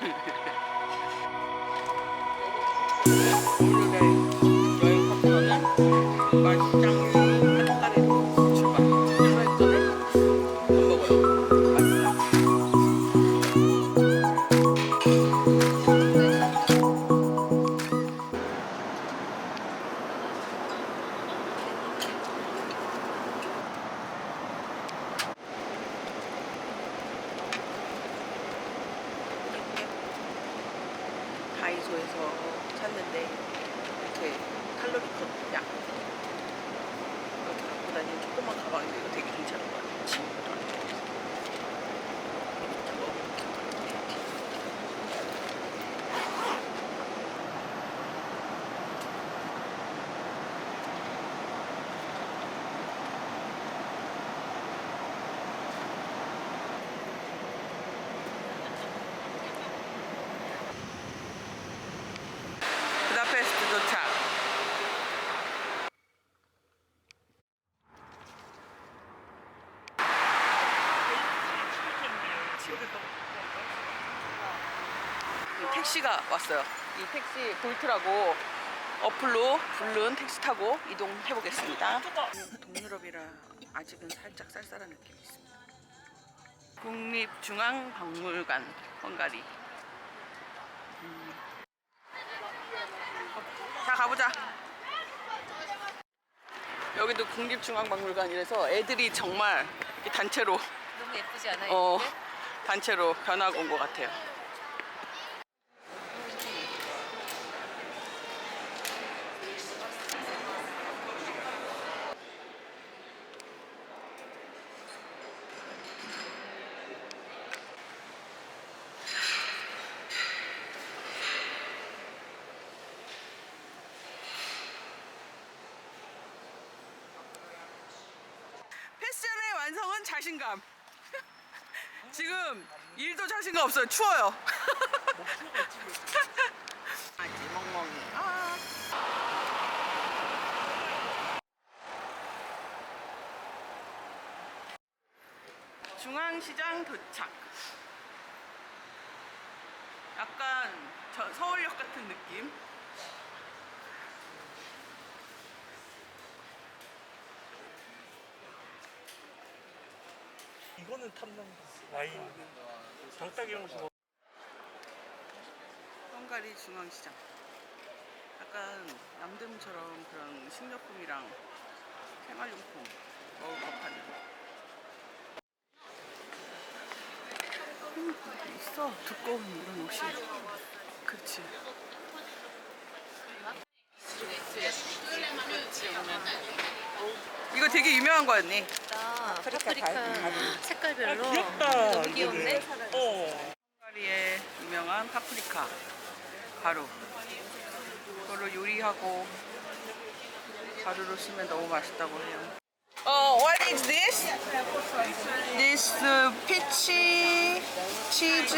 Thank. 택시가 왔어요. 이 택시 볼트라고 어플로 부른 택시 타고 이동해 보겠습니다. 동유럽이라 아직은 살짝 쌀쌀한 느낌이 있습니다. 국립중앙박물관 헝가리. 자 가보자. 여기도 국립중앙박물관이라서 애들이 정말 단체로 너무 예쁘지 않아요? 어? 단체로 변하고 온 것 같아요. 패션의 완성은 자신감. 지금 일도 자신감 없어요. 추워요. 중앙시장 도착. 약간 저 서울역 같은 느낌. 이거는 탐난다. 와인. 장따기 형식 뭐. 헝가리 중앙시장. 약간 남대문처럼 그런 식료품이랑 생활용품 먹을 것 파는. 음, 있어 두꺼운 이런 옷이. 그렇지. 이거 되게 유명한 거였니? 나 파프리카 색깔별로 아, 귀엽다. 너무 귀여운데? 이거는. 어. 헝가리의 유명한 파프리카 가루. 그거를 요리하고 가루로 쓰면 너무 맛있다고 해요. 어, what is this? This uh, peachy cheese.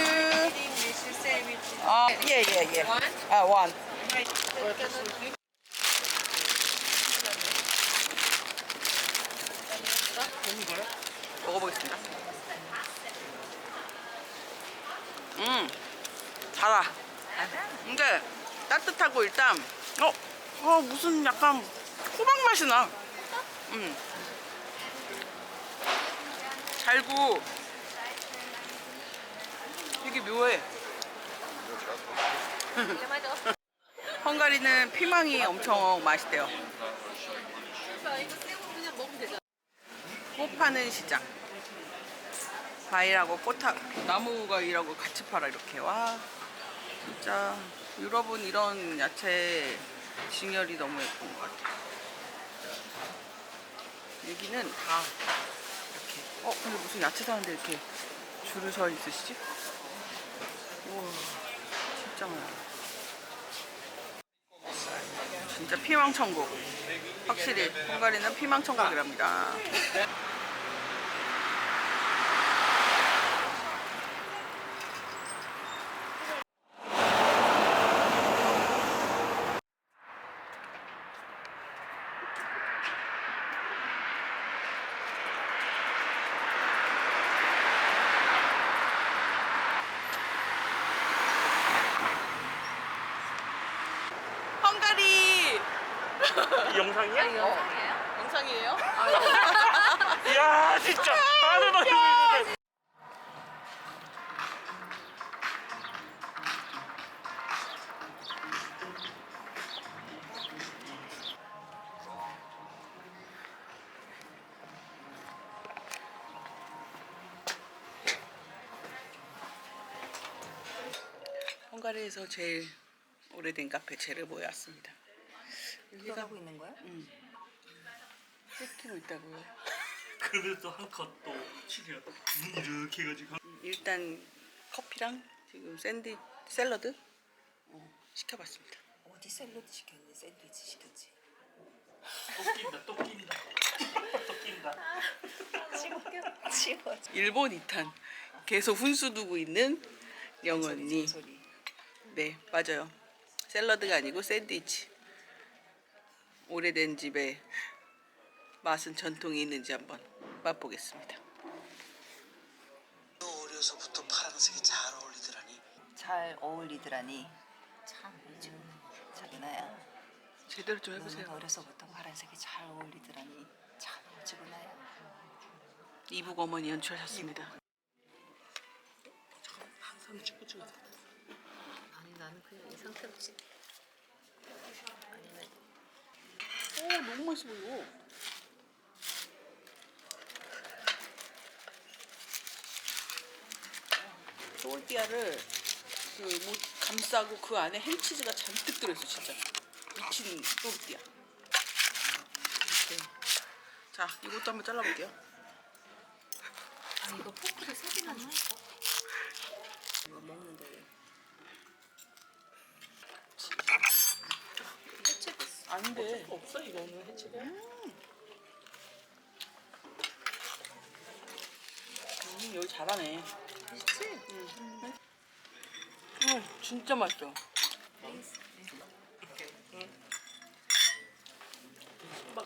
아, 예, 예, 예. 아, one. 먹어보겠습니다. 음, 달아. 근데 따뜻하고 일단, 어, 어 무슨 약간 호박 맛이 나. 음. 달고 되게 묘해. 헝가리는 피망이 엄청 맛있대요. 이거 새우 그냥 먹으면 되잖아. 꽃 파는 시장. 과일하고 꽃하 나무가 일하고 같이 팔아 이렇게 와 진짜 유럽은 이런 야채 진열이 너무 예쁜 것 같아. 여기는 다 이렇게 어 근데 무슨 야채 사는데 이렇게 줄을 서 있으시지? 우와 진짜 많아. 진짜 피망천국. 확실히 헝가리는 피망천국이랍니다. 헝가리에서 제일 오래된 카페 제르보에 왔습니다. 여기가 하고 있는 거야? 세트로 있다고요. 그래도 한컷또 치려 눈 이렇게 해가지고 일단 커피랑 지금 샌디 샐러드 어, 시켜봤습니다. 어디 샐러드 시켰니? 샌드위치 시켰지? 또 낀다 또 낀다 또 낀다 찍어 찍어 일본 2탄 계속 훈수 두고 있는 영언니. 소리 네 맞아요. 샐러드가 아니고 샌드위치. 오래된 집에 맛은 전통이 있는지 한번 맛보겠습니다. 어려서부터 파란색이 잘 어울리더라니 잘 어울리더라니 참 요즘 자기나야 제대로 좀 해보세요. 어려서부터 파란색이 잘 어울리더라니 참 요즘나야 이북 어머니 연출하셨습니다. 항상 찍어 아 그냥 이 상태로 찍. 아니면 오 너무 맛있어 보여. 소울띠아를 그뭐 감싸고 그 안에 햄치즈가 잔뜩 들어있어 진짜 미친. 이렇게. 자 이것도 한번 잘라볼게요. 아 이거 포크를 세 개나 줘. 이거 먹는데 왜 안돼. 없어 이거는 해치가 음, 여기 잘하네. 맛있지? 음, 진짜 맛있어.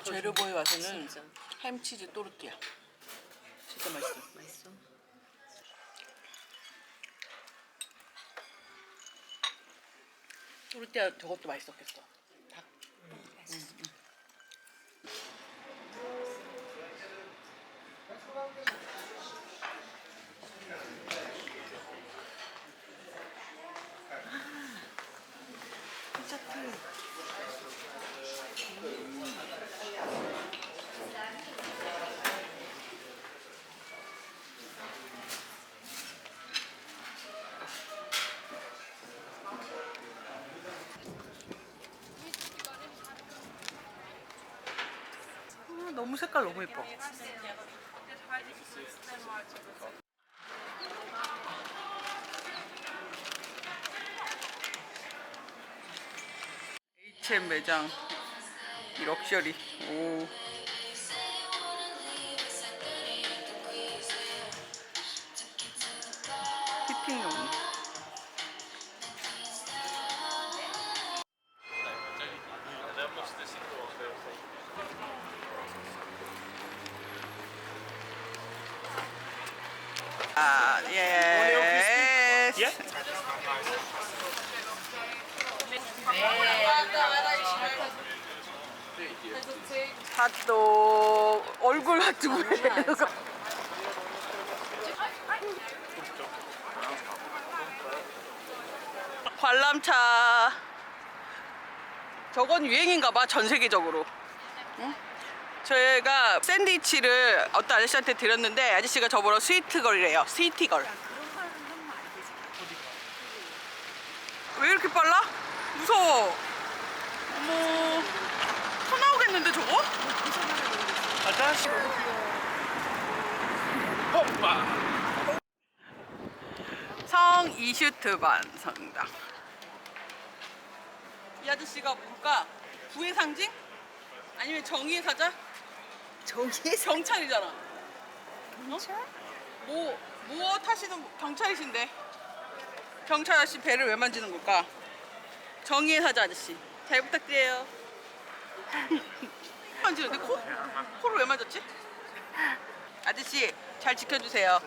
제르보에 와서는 진짜 햄치즈 또르띠아. 진짜 맛있어. 맛있어. 또르띠아 저것도 맛있었겠어. 너무 색깔 너무 예뻐. H&M 매장 이 럭셔리. 오. 핫도 얼굴 핫도그 관람차. 저건 유행인가 봐 전 세계적으로. 응? 저희가 샌드위치를 어떤 아저씨한테 드렸는데 아저씨가 저보러 스위트걸이래요. 스위티걸. 왜 이렇게 빨라? 무서워. 어머. 터 나오겠는데 저거? 아저씨 헛바 성 이슈트반 성당. 이 아저씨가 뭘까? 부의 상징? 아니면 정의의 사자? 저기 경찰이잖아. 경찰? 뭐, 뭐 타시는 경찰이신데? 경찰 아저씨 배를 왜 만지는 걸까? 정의의 사자 아저씨. 잘 부탁드려요. 만지는데 코? 코를 왜 만졌지? 아저씨 잘 지켜주세요.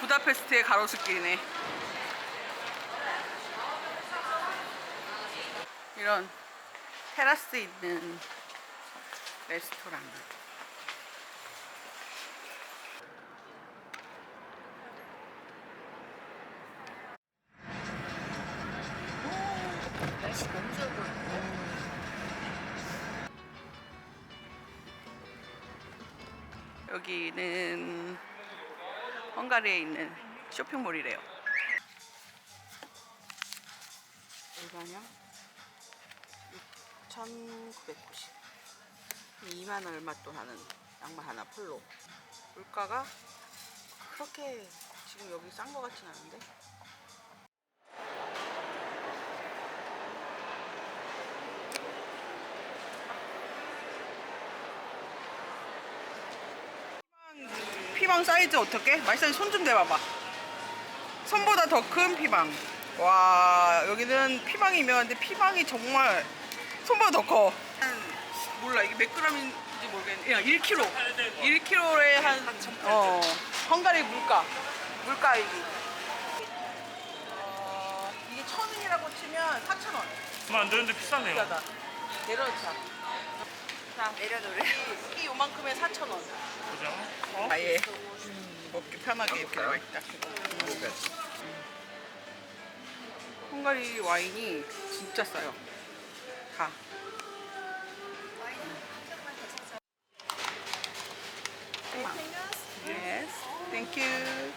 부다페스트의 가로수길이네. 이런 테라스 있는 레스토랑. 여기는 헝가리에 있는 쇼핑몰이래요. 일반형 6,990. 2만 얼마 또 하는 양말 하나 폴로. 물가가 그렇게 지금 여기 싼 거 같진 않은데. 피망 사이즈 어떻게? 말싸이 손 좀 대봐봐. 손보다 더 큰 피망. 와 여기는 피망이 유명한데 피망이 정말 손보다 더 커. 한, 몰라 이게 몇 그램인지 모르겠는데 그냥 1kg. 1kg에 한 어, 헝가리 물가. 물가 얘기. 어, 이게 천 원이라고 치면 4천 원. 얼마 안 되는데 비싸네요. 비싸다. 내려놓자. 자 내려놓으래. 이 요만큼에 4천 원. 보자. 아예 먹기 편하게 이렇게 나와 있다. 헝가리 와인이 진짜 싸요. 다. Yes, thank you.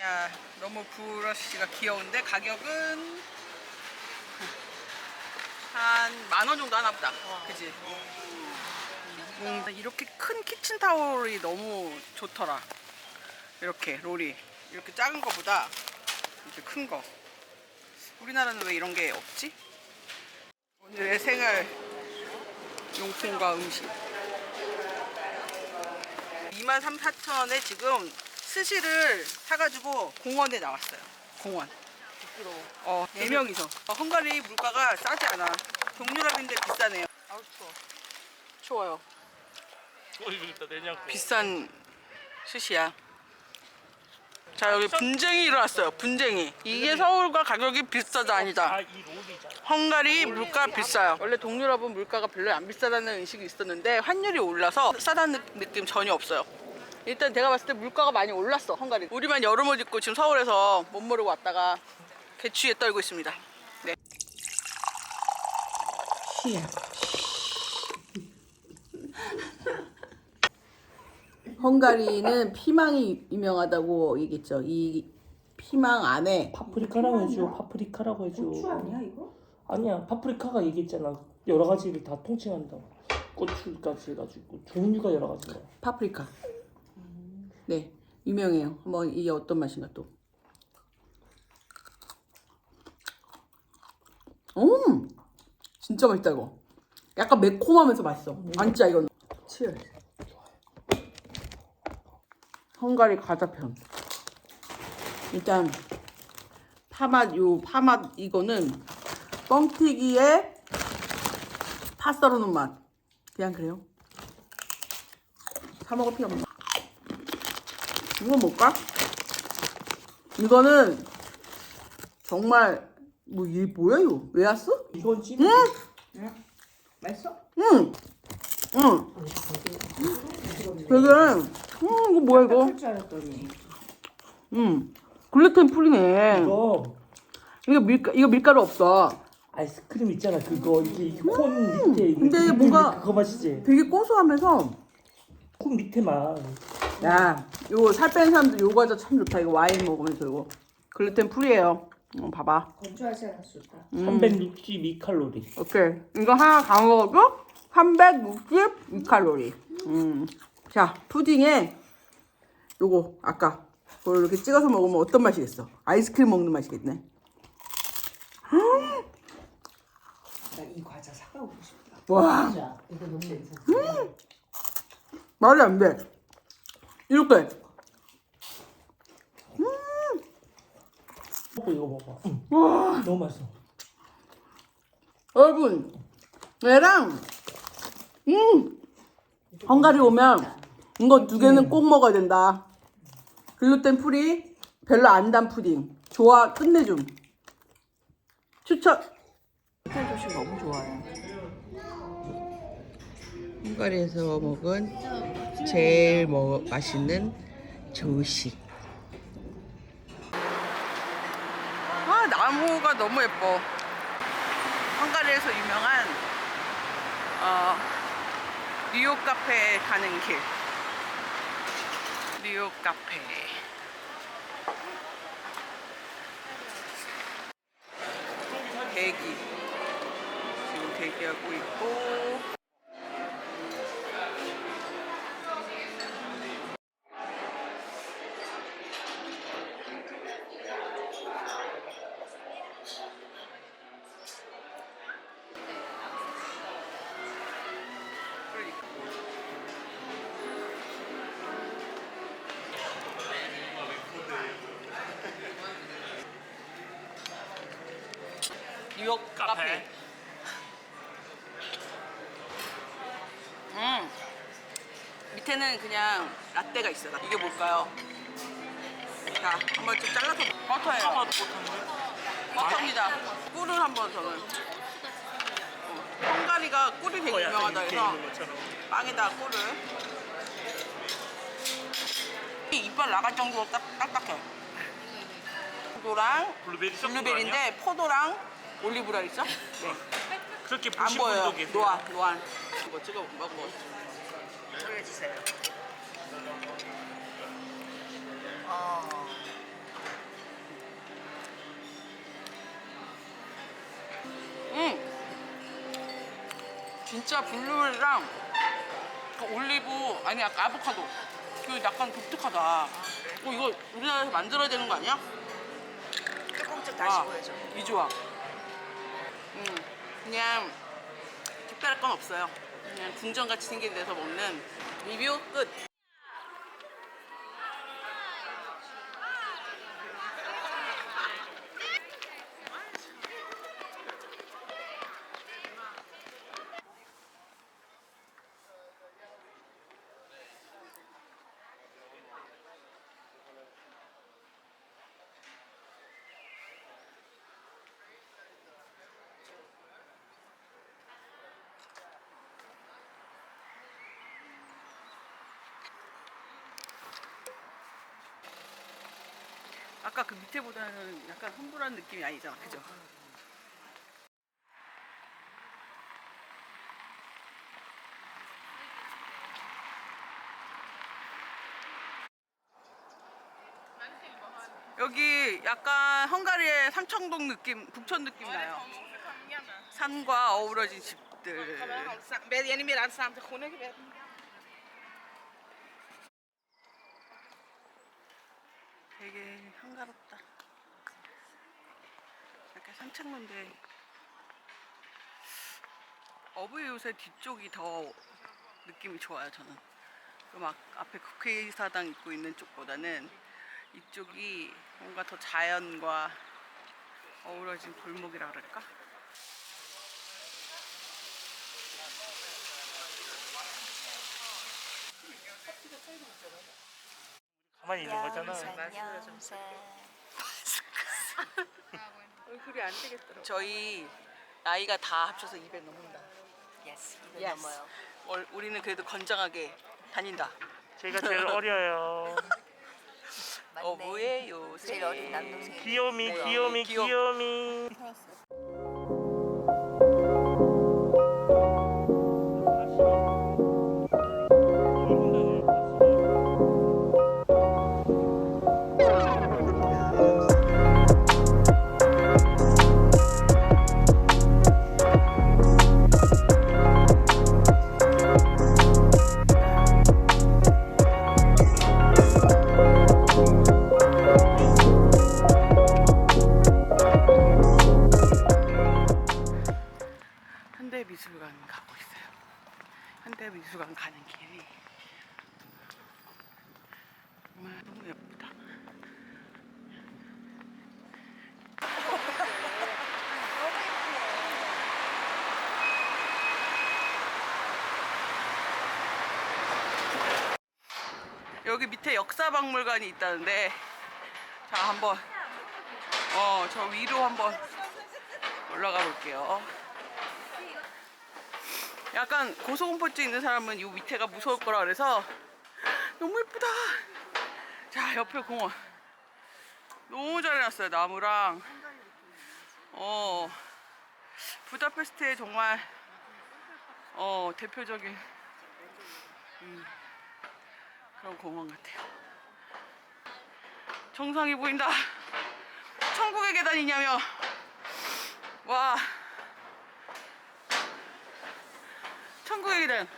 야, 너무 브러쉬가 귀여운데 가격은 한 만 원 정도 하나 보다. 그지? 음, 이렇게 큰 키친타올이 너무 좋더라. 이렇게 롤이 이렇게 작은 거보다 이렇게 큰 거. 우리나라는 왜 이런 게 없지? 오늘의 생활 용품과 음식. 2만 3, 4천 원에 지금 스시를 사가지고 공원에 나왔어요. 공원. 어, 4명이서. 어, 헝가리 물가가 싸지 않아. 동유럽인데 비싸네요. 아우, 추워. 추워요. 어 있다 내장. 비싼 스시야. 자 여기 분쟁이 일어났어요. 분쟁이. 이게 서울과 가격이 비싸다 아니다. 아이 롤이잖아. 헝가리 물가 비싸요. 원래 동유럽은 물가가 별로 안 비싸다는 인식이 있었는데 환율이 올라서 싸다는 느낌 전혀 없어요. 일단 내가 봤을 때 물가가 많이 올랐어 헝가리. 우리만 여름 옷 입고 지금 서울에서 못 모르고 왔다가 개취에 떨고 있습니다. 네. 헝가리는 피망이 유명하다고 얘기했죠. 이 피망 안에 파프리카라고 해줘. 파프리카라고 해줘. 고추 아니야 이거? 아니야. 파프리카가 얘기했잖아. 여러 가지를 다 통칭한다고. 고추까지 해가지고 종류가 여러 가지야. 파프리카. 네, 유명해요. 한번 이게 어떤 맛인가 또. 음, 진짜 맛있다 이거. 약간 매콤하면서 맛있어. 진짜 이건. 칠. 헝가리 과자편. 일단 파맛 요 파맛 이거는 뻥튀기에 파 썰어놓은 맛. 그냥 그래요. 사 먹을 필요 없네. 이거 뭘까? 이거는 정말 뭐 이게 뭐야 이거? 왜 왔어? 이건 찜. 맛있어? 응. 응. 되게 음 이거 뭐야 이거? 음 글루텐 프리네. 이거 이거 밀가 이거 밀가루 없어. 아이스크림 있잖아. 그거 이게 콘 밑에 있는 근데 그 뭔가- 그거 맛이지. 되게 고소하면서 콘 밑에만. 야 이거 살 빼는 사람들 요거 과자 참 좋다. 이거 와인 먹으면서 이거 글루텐 프리예요. 어, 봐봐. 건조하지 않았을까? 362칼로리. 오케이. 이거 하나 다 먹어도 362칼로리. 음. 자, 푸딩에 요거 아까 그걸 이렇게 찍어서 먹으면 어떤 맛이겠어? 아이스크림 먹는 맛이겠네. 나 이 과자 사가고 싶다. 와, 이거 너무 괜찮아. 말이 안 돼. 이렇게. 먹고 이거 먹어. 응. 와, 너무 맛있어. 여러분, 얘랑 음, 헝가리 오면 이거 두 개는 꼭 먹어야 된다. 글루텐 프리, 별로 안 단 푸딩. 좋아, 끝내줌. 추천. 호텔 조식 너무 좋아요. 헝가리에서 먹은 제일 먹 맛있는 조식. 아 나무가 너무 예뻐. 헝가리에서 유명한 어, 뉴욕 카페 가는 길. 뉴욕 카페. 대기. 지금 대기하고 있고. 카페. 음. 밑에는 그냥 라떼가 있어. 이게 뭘까요? 자, 한번 좀 잘라서 먹- 버터예요. 버터인데? 버터입니다. 꿀을 한번 저는. 어, 헝가리가 꿀이 되게 어, 유명하다 해서. 빵에다 꿀을. 이 이빨 나갈 정도로 딱, 딱딱해. 포도랑 블루베리? 블루베리인데 포도랑 올리브라 있어? 그렇게 안 보신 보여요. 분도 계세요. 노안, 노안. 이거 찍어 먹어. 올려주세요. 어. 음. 진짜 블루랑 그 올리브 아니 아까 아보카도 그 약간 독특하다. 어 이거 우리나라에서 만들어야 되는 거 아니야? 조금씩 아, 이 조합. 음, 그냥 특별할 건 없어요. 그냥 궁전같이 생긴 데서 먹는 리뷰 끝. 아까 그 밑에보다는 약간 흥분한 느낌이 아니잖아, 그죠? 여기 약간 헝가리의 삼청동 느낌, 북촌 느낌 나요. 산과 어우러진 집들. 산책로인데 어부의 요새 뒤쪽이 더 느낌이 좋아요 저는. 그막 앞에 국회의사당 있고 있는 쪽보다는 이쪽이 뭔가 더 자연과 어우러진 골목이라 그럴까? 가만히 있는 거잖아. 얼굴이 안 되겠더라고. 저희 나이가 다 합쳐서 200 넘는다. 예스. Yes. 넘어요. 월- 우리는 그래도 건장하게 다닌다. 제가 제일 어려요. 맞네. 어부의 요새. 제일 어린 남동생. 귀요미, 네, 귀요미, 귀여- 귀요미. 현대미술 여기 밑에 역사박물관이 있다는데 자 한번 어 저 위로 한번 올라가 볼게요. 약간 고소공포증 있는 사람은 이 밑에가 무서울 거라 그래서 너무 예쁘다. 자 옆에 공원 너무 잘 해놨어요 나무랑 어 부다페스트의 정말 어 대표적인 음, 그런 공원 같아요. 정상이 보인다. 천국의 계단이냐며. 와. 천국의 계단.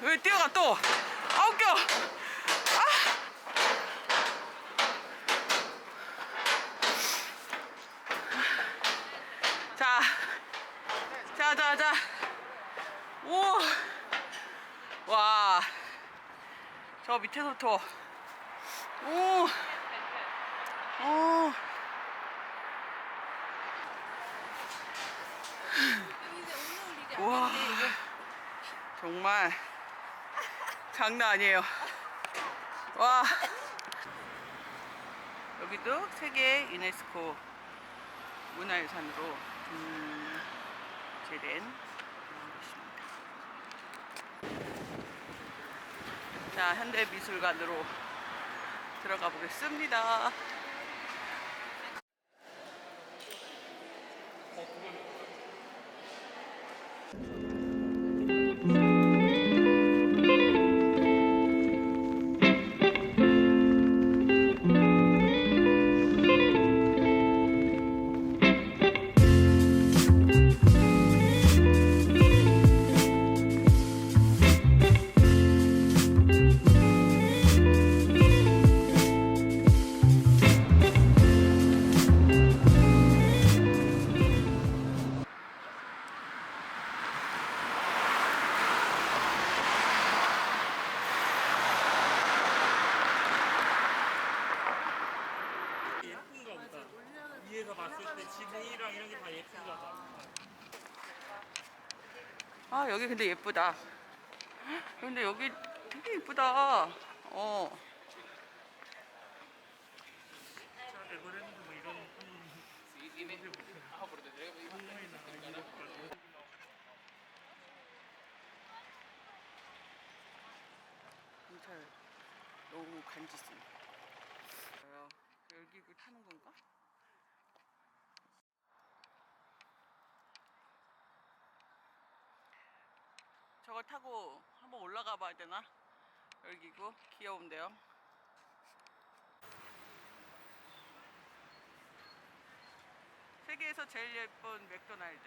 왜 뛰어가 또? 아 웃겨. 아. 자. 자, 자, 자. 오. 와. 저 밑에서부터. 오. 오. 와. 정말 장난 아니에요. 와. 여기도 세계 유네스코 문화유산으로 음, 제된 곳입니다. 자, 현대미술관으로 들어가 보겠습니다. 예 지붕이랑 이런 게다 봐. 아, 여기 근데 예쁘다. 근데 여기 되게 예쁘다. 어. 경찰 너무. 어, 여기 그 타는 건가? 저걸 타고 한번 올라가 봐야 되나? 열기구 귀여운데요. 세계에서 제일 예쁜 맥도날드.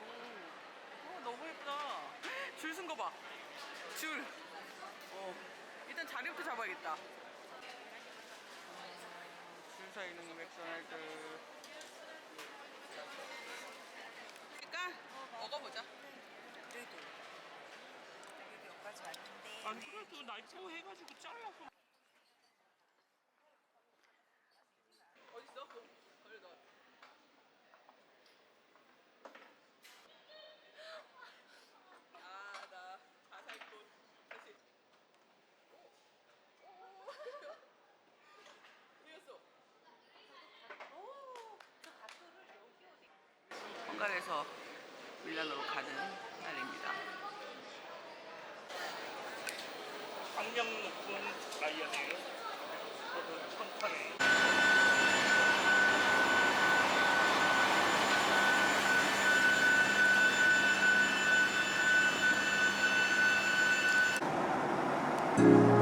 오, 어, 너무 예쁘다. 줄 쓴 거 봐. 줄. 어, 일단 자리부터 잡아야겠다. 줄 서 있는 맥도날드. 그러니까 먹어보자. 그래도 날짜 해가지고 잘라서 어딨어? 걸려 넣어. 아, 나 자살꽃. 다시. 오, 오. 어디갔어? 한강에서 밀라노로 가는 날입니다. 강력 높은 라이언이에요. 저도 천탄에. Thank